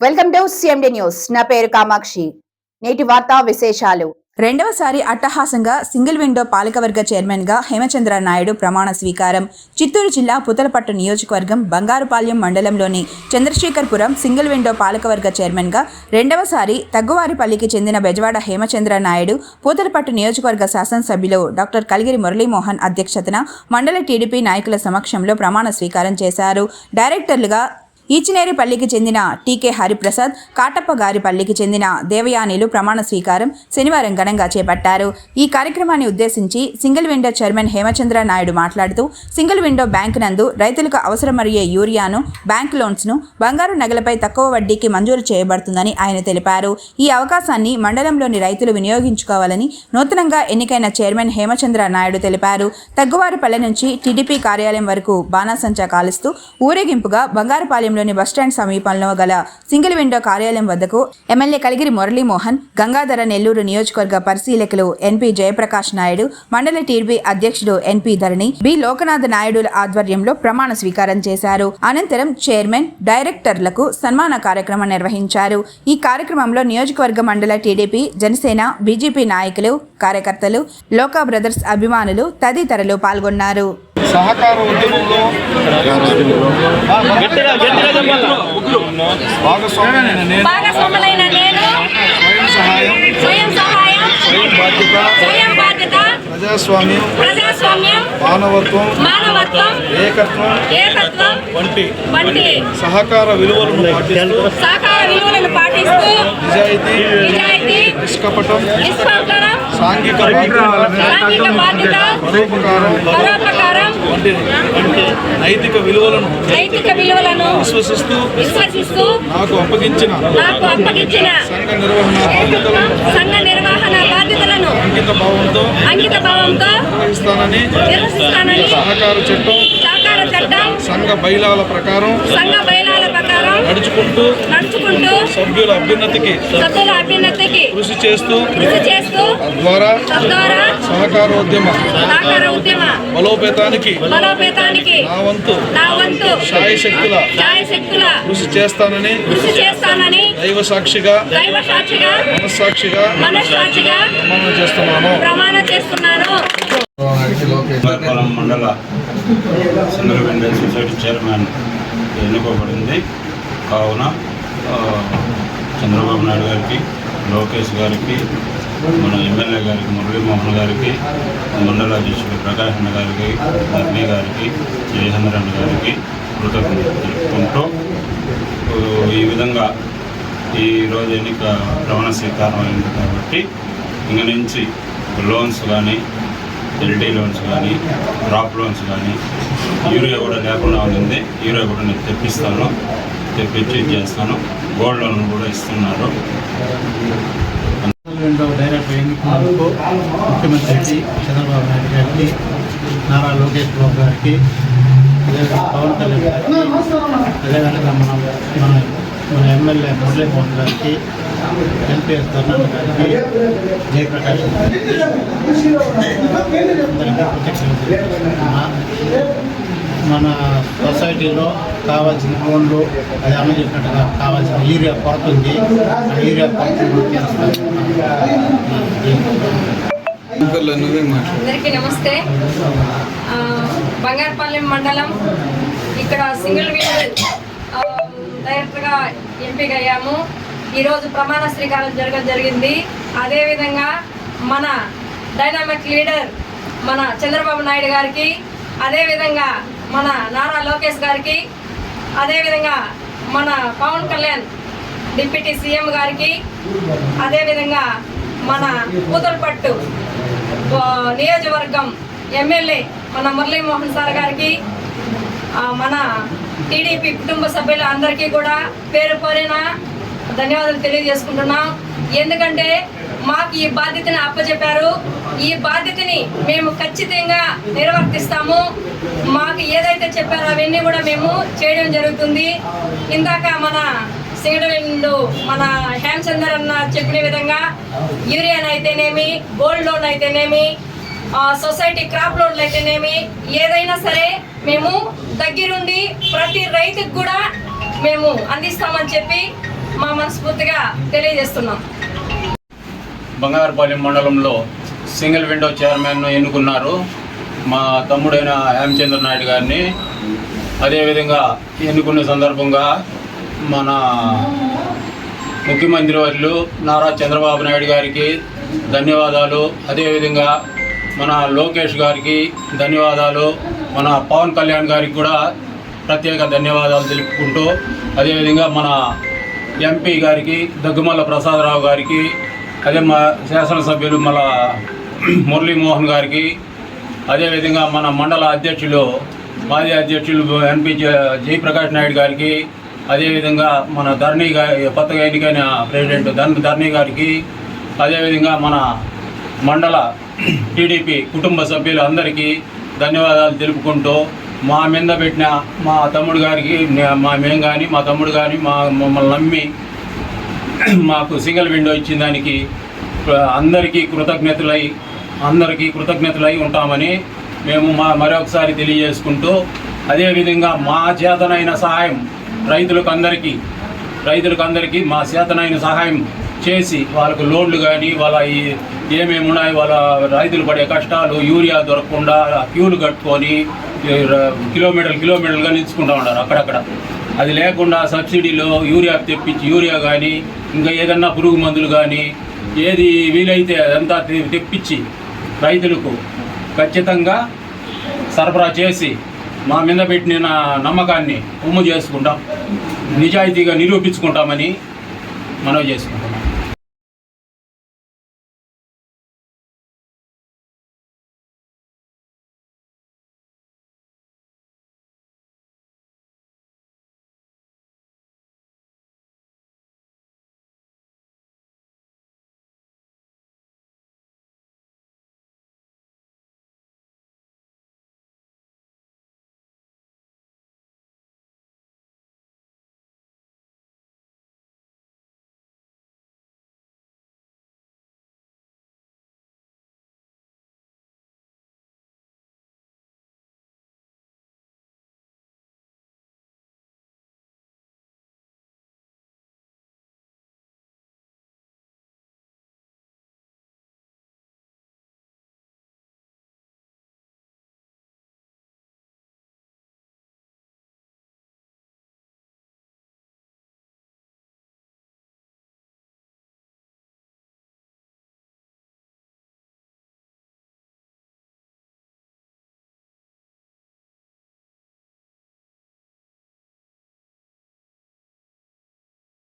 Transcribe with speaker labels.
Speaker 1: Welcome to CMD news నా పేరు కామాక్షి. నేటి వార్తా విశేషాలు.
Speaker 2: రెండవసారి అట్టహాసంగా సింగిల్ విండో పాలకవర్గ చైర్మన్గా హేమచంద్ర నాయుడు ప్రమాణ స్వీకారం. చిత్తూరు జిల్లా పుతలపట్టు నియోజకవర్గం బంగారుపాలెం మండలంలోని చంద్రశేఖర్పురం సింగిల్ విండో పాలకవర్గ చైర్మన్గా రెండవసారి తగ్గువారిపల్లికి చెందిన బెజవాడ హేమచంద్ర నాయుడు పూతలపట్టు నియోజకవర్గ శాసనసభ్యులు డాక్టర్ కలిగిరి మురళీమోహన్ అధ్యక్షతన మండల టీడీపీ నాయకుల సమక్షంలో ప్రమాణ స్వీకారం చేశారు. డైరెక్టర్లుగా ఈచినేరిపల్లికి చెందిన టీకే హరిప్రసాద్ కాటప్ప గారిపల్లికి చెందిన దేవయానిలు ప్రమాణ స్వీకారం శనివారం ఘనంగా చేపట్టారు. ఈ కార్యక్రమాన్ని ఉద్దేశించి single window chairman Hemachandra Naidu మాట్లాడుతూ సింగిల్ విండో బ్యాంక్ నందు రైతులకు అవసరమయ్యే యూరియాను బ్యాంక్ లోన్స్ను బంగారు నగలపై తక్కువ వడ్డీకి మంజూరు చేయబడుతుందని ఆయన తెలిపారు. ఈ అవకాశాన్ని మండలంలోని రైతులు వినియోగించుకోవాలని నూతనంగా ఎన్నికైన చైర్మన్ హేమచంద్ర నాయుడు తెలిపారు. తగ్గువారిపల్లె నుంచి టీడీపీ కార్యాలయం వరకు బాణాసంచా కాలుస్తూ ఊరేగింపుగా బంగారుపాలెంలో బంగారుపాలెంలోని బస్టాండ్ సమీపంలో గల సింగిల్ విండో కార్యాలయం వద్దకు ఎమ్మెల్యే కలిగిరి మురళీమోహన్ గంగాధర నెల్లూరు నియోజకవర్గ పరిశీలకులు ఎన్పి జయప్రకాష్ నాయుడు మండల టీడీపీ అధ్యక్షుడు ఎన్పి ధరణి బి లోకనాథ్ నాయుడుల ఆధ్వర్యంలో ప్రమాణ స్వీకారం చేశారు. అనంతరం చైర్మన్ డైరెక్టర్లకు సన్మాన కార్యక్రమం నిర్వహించారు. ఈ కార్యక్రమంలో నియోజకవర్గ మండల టీడీపీ జనసేన బీజేపీ నాయకులు కార్యకర్తలు లోకా బ్రదర్స్ అభిమానులు తదితరులు పాల్గొన్నారు.
Speaker 3: సహకార ఉద్యమంలో నేను
Speaker 4: భాగస్వాములైన నేను
Speaker 3: స్వయం సహాయం
Speaker 4: స్వయం
Speaker 3: బాధ్యత ప్రజాస్వామ్యం
Speaker 4: ప్రజాస్వామ్యం
Speaker 3: మానవత్వం
Speaker 4: మానవత్వం
Speaker 3: ఏకత్వం
Speaker 4: ఏకత్వం
Speaker 3: వంటి
Speaker 4: వంటి
Speaker 3: సహకార విలువలను పాటిస్తూ
Speaker 4: సహకార విలువలను పాటిస్తూ
Speaker 3: నిజాయితీ
Speaker 4: నిజాయితీ
Speaker 3: నిష్కపటం సాంఘిక బాధ్యత
Speaker 4: సాంఘిక బాధ్యత
Speaker 3: పరోపకారం
Speaker 4: పరోపకారం
Speaker 3: వంటి వంటి నైతిక విలువలను
Speaker 4: నైతిక విలువలను
Speaker 3: విశ్వసిస్తూ
Speaker 4: విశ్వసిస్తూ
Speaker 3: నాకు అప్పగించిన
Speaker 4: నాకు అప్పగించిన
Speaker 3: సంఘ నిర్వహణ బాధ్యతలను
Speaker 4: సంఘ నిర్వహణ బాధ్యతలను
Speaker 3: అంకిత భావంతో
Speaker 4: అంకిత భావంతో
Speaker 3: నిర్వహిస్తానని
Speaker 4: నిర్వహిస్తానని
Speaker 3: సహకార చట్టం
Speaker 4: సహకార చట్టం
Speaker 3: సంఘ బైలాల ప్రకారం
Speaker 4: సంఘ
Speaker 3: నడుచుకుంటూ
Speaker 4: నడుచుకుంటూ
Speaker 3: సభ్యుల అభ్యున్నతికి
Speaker 4: సభ్యుల అభ్యున్నతికి
Speaker 3: కృషి చేస్తూ
Speaker 4: కృషి చేస్తూ
Speaker 3: తద్వారా
Speaker 4: తద్వారా
Speaker 3: సహకారోద్యమ
Speaker 4: సహకార ఉద్యమ
Speaker 3: బలోపేతానికి
Speaker 4: బలోపేతానికి
Speaker 3: నా వంతు
Speaker 4: నా వంతు
Speaker 3: శాయశక్తుల
Speaker 4: శక్తుల
Speaker 3: కృషి చేస్తానని
Speaker 4: కృషి చేస్తానని
Speaker 3: దైవ సాక్షిగా
Speaker 4: దైవ సాక్షిగా
Speaker 3: మనస్సాక్షిగా
Speaker 4: మనస్సాక్షిగా
Speaker 3: ప్రమాణం చేస్తున్నాను.
Speaker 4: ప్రమాణం చేస్తున్నాను.
Speaker 5: మండల విండో సొసైటీ చైర్మన్ ఎన్నుకోబడింది. కావున చంద్రబాబు నాయుడు గారికి లోకేష్ గారికి మన ఎమ్మెల్యే గారికి మురళీమోహన్ గారికి మండల అధ్యక్షుడు ప్రకాష్ అన్న గారికి ధర్ని గారికి జయచంద్రన్ గారికి కృతజ్ఞతలు తెలుపుకుంటూ ఈ విధంగా ఈరోజు ఎన్నిక రవాణా స్వీకారం అయింది కాబట్టి ఇంక నుంచి లోన్స్ కానీ ఎల్డీ లోన్స్ కానీ క్రాప్ లోన్స్ కానీ యూరియా కూడా లేకుండా ఉంది యూరియా కూడా నేను తెప్పిస్తాను. తెప్పించి చేస్తాను. గోల్డ్ లోన్ కూడా ఇస్తున్నారు.
Speaker 6: డైరెక్ట్ ఎన్నికలకు ముఖ్యమంత్రికి చంద్రబాబు నాయుడు గారికి నారా లోకేష్ బాబు గారికి పవన్ కళ్యాణ్ గారికి అదేవిధంగా మన మన మన ఎమ్మెల్యే మురళీమోహన్ గారికి ఎంపీఎస్ ధర్నాథ్ గారికి జయప్రకాష్ గారికి అందరికీ కృతజ్ఞతలు మన సొసైటీలో కావాల్సిన లోన్లు అది అమ్మ చెప్పినట్టుగా కావాల్సిన యూరియా కొరత ఉంది ఆ యూరియా కొరత
Speaker 4: అందరికీ నమస్తే. ఆ, బంగారపాలెం మండలం. ఇక్కడ సింగిల్ విండో డైరెక్టర్గా ఎంపిక అయ్యాము. ఈరోజు ప్రమాణ స్వీకారం జరగడం జరిగింది. అదేవిధంగా మన డైనామిక్ లీడర్ మన చంద్రబాబు నాయుడు గారికి అదేవిధంగా మన నారా లోకేష్ గారికి అదేవిధంగా మన పవన్ కళ్యాణ్ డిప్యూటీ సీఎం గారికి అదేవిధంగా మన కూతురుపట్టు నియోజకవర్గం ఎమ్మెల్యే మన మురళీమోహన్ సార్ గారికి మన టీడీపీ కుటుంబ సభ్యులు అందరికీ కూడా పేరు పేరిన ధన్యవాదాలు తెలియజేసుకుంటున్నాం. ఎందుకంటే మాకు ఈ బాధ్యతని అప్పచెప్పారు ఈ బాధ్యతని మేము ఖచ్చితంగా నిర్వర్తిస్తాము. మాకు ఏదైతే చెప్పారో అవన్నీ కూడా మేము చేయడం జరుగుతుంది. ఇందాక మన సింగడవిండు మన హేమచందర్ అన్న చెప్పిన విధంగా యూరియన్ అయితేనేమి గోల్డ్ లోన్ అయితేనేమి ఆ, సొసైటీ క్రాప్ లోన్లు అయితేనేమి ఏదైనా సరే మేము దగ్గరుండి ప్రతి రైతుకు కూడా మేము అందిస్తామని చెప్పి మా మనస్ఫూర్తిగా తెలియజేస్తున్నాం.
Speaker 5: బంగారపాలెం మండలంలో సింగిల్ విండో చైర్మన్ను ఎన్నుకున్నారు మా తమ్ముడైన హేమచంద్ర నాయుడు గారిని అదేవిధంగా ఎన్నుకున్న సందర్భంగా మన ముఖ్యమంత్రి వర్యులు నారా చంద్రబాబు నాయుడు గారికి ధన్యవాదాలు. అదేవిధంగా మన లోకేష్ గారికి ధన్యవాదాలు. మన పవన్ కళ్యాణ్ గారికి కూడా ప్రత్యేక ధన్యవాదాలు తెలుపుకుంటూ అదేవిధంగా మన ఎంపీ గారికి దగ్గుమల్ల ప్రసాదరావు గారికి అదే మా శాసనసభ్యులు మన మురళీమోహన్ గారికి అదేవిధంగా మన మండల అధ్యక్షులు మాజీ అధ్యక్షులు ఎన్పి జయప్రకాష్ నాయుడు గారికి అదేవిధంగా మన ధరణి గారి కొత్తగా ఎన్నికైన ప్రెసిడెంట్ ధన్ ధరణి గారికి అదేవిధంగా మన మండల టీడీపీ కుటుంబ సభ్యులు అందరికీ ధన్యవాదాలు తెలుపుకుంటూ మా మీద పెట్టిన మా తమ్ముడు గారికి మా మేము కానీ మా తమ్ముడు కానీ మా మమ్మల్ని నమ్మి మాకు సింగిల్ విండో ఇచ్చిన దానికి అందరికీ కృతజ్ఞతలై అందరికీ కృతజ్ఞతలై ఉంటామని మేము మా మరొకసారి తెలియజేసుకుంటూ అదేవిధంగా మా చేతనైన సహాయం రైతులకు అందరికీ రైతులకు అందరికీ మా చేతనైన సహాయం చేసి వాళ్ళకు లోన్లు కానీ వాళ్ళ ఏమేమి ఉన్నాయి వాళ్ళ రైతులు పడే కష్టాలు యూరియా దొరకకుండా క్యూలు కట్టుకొని కిలోమీటర్లు కిలోమీటర్లుగా నిలుచుకుంటూ ఉన్నారు అక్కడక్కడ. అది లేకుండా సబ్సిడీలో యూరియా తెప్పించి యూరియా కానీ ఇంకా ఏదన్నా పురుగు మందులు కానీ ఏది వీలైతే అదంతా తెప్పించి రైతులకు ఖచ్చితంగా సరఫరా చేసి మా మీద పెట్టిన నమ్మకాన్ని ఉమ్ము చేసుకుంటాం నిజాయితీగా నిరూపించుకుంటామని మనవి చేసుకుంటాం.